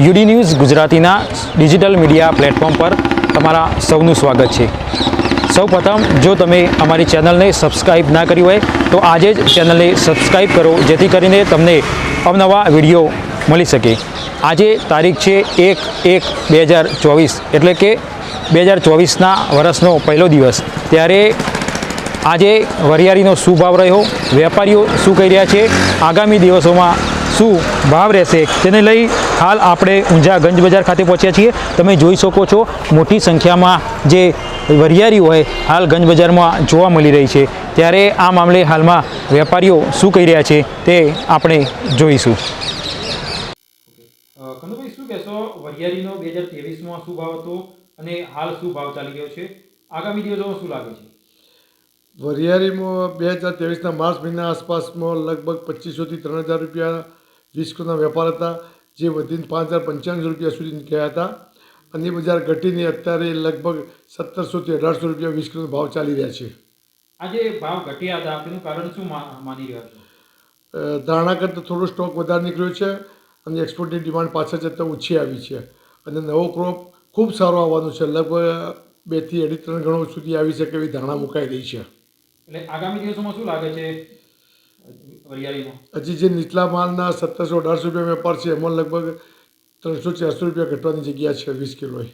UD news ગુજરાતીના digital media platform પર તમારા સૌનું સ્વાગત છે. સૌ પ્રથમ, જો તમે અમારી ચેનલને સબસ્ક્રાઈબ ના કરી હોય, તો આજે જ ચેનલને સબસ્ક્રાઈબ કરો, જેથી કરીને તમને અવનવા વીડિયો મળી શકે. આજે તારીખ છે એક એક બે હજાર ચોવીસ, એટલે કે બે હજાર ચોવીસના વર્ષનો પહેલો દિવસ. ત્યારે આજે વરિયાળીનો શું ભાવ રહ્યો, વેપારીઓ શું કહી રહ્યા છે, આગામી દિવસોમાં શું ભાવ રહેશે? તેને લઈ હાલ આપણે ઊંઝા ગંજ બજાર ખાતે પહોંચ્યા છીએ. તમે જોઈ શકો છો મોટી સંખ્યામાં જે વરિયારી હોય હાલ ગંજ બજારમાં જોવા મળી રહી છે. ત્યારે આ મામલે હાલમાં વેપારીઓ શું કહી રહ્યા છે તે આપણે જોઈશું. કનુભાઈ શું કહેશો? વરિયાળીનો બે હજાર ત્રેવીસમાં શું ભાવ હતો અને હાલ શું ભાવ ચાલી રહ્યો છે? આગામી દિવસોમાં શું લાગે છે? વરિયાળીમાં બે હજાર ત્રેવીસના માર્ચ મહિના આસપાસમાં લગભગ પચીસોથી ત્રણ હજાર રૂપિયા વીસ વેપાર હતા જે વધીને પાંચ હજાર પંચાણું રૂપિયા સુધી ગયા હતા. અને એ બજાર ઘટીને અત્યારે લગભગ સત્તરસોથી અઢારસો રૂપિયા વીસ કિલોનો ભાવ ચાલી રહ્યા છે. આજે ભાવ ઘટ્યા હતા તેનું કારણ શું માની રહ્યા છો? ધારણા કરતાં થોડો સ્ટોક વધારે નીકળ્યો છે અને એક્સપોર્ટની ડિમાન્ડ પાછળ જતાં ઓછી આવી છે. અને નવો ક્રોપ ખૂબ સારો આવવાનો છે લગભગ બેથી અઢી ત્રણ ગણો સુધી આવી શકે એવી ધારણા મુકાઈ રહી છે. એટલે આગામી દિવસોમાં શું લાગે છે? હજી જે નીચલા માલના સત્તરસો અઢારસો રૂપિયા વેપાર છે, એમાં લગભગ ત્રણસો ચારસો રૂપિયા ઘટવાની જગ્યા છે, વીસ કિલોએ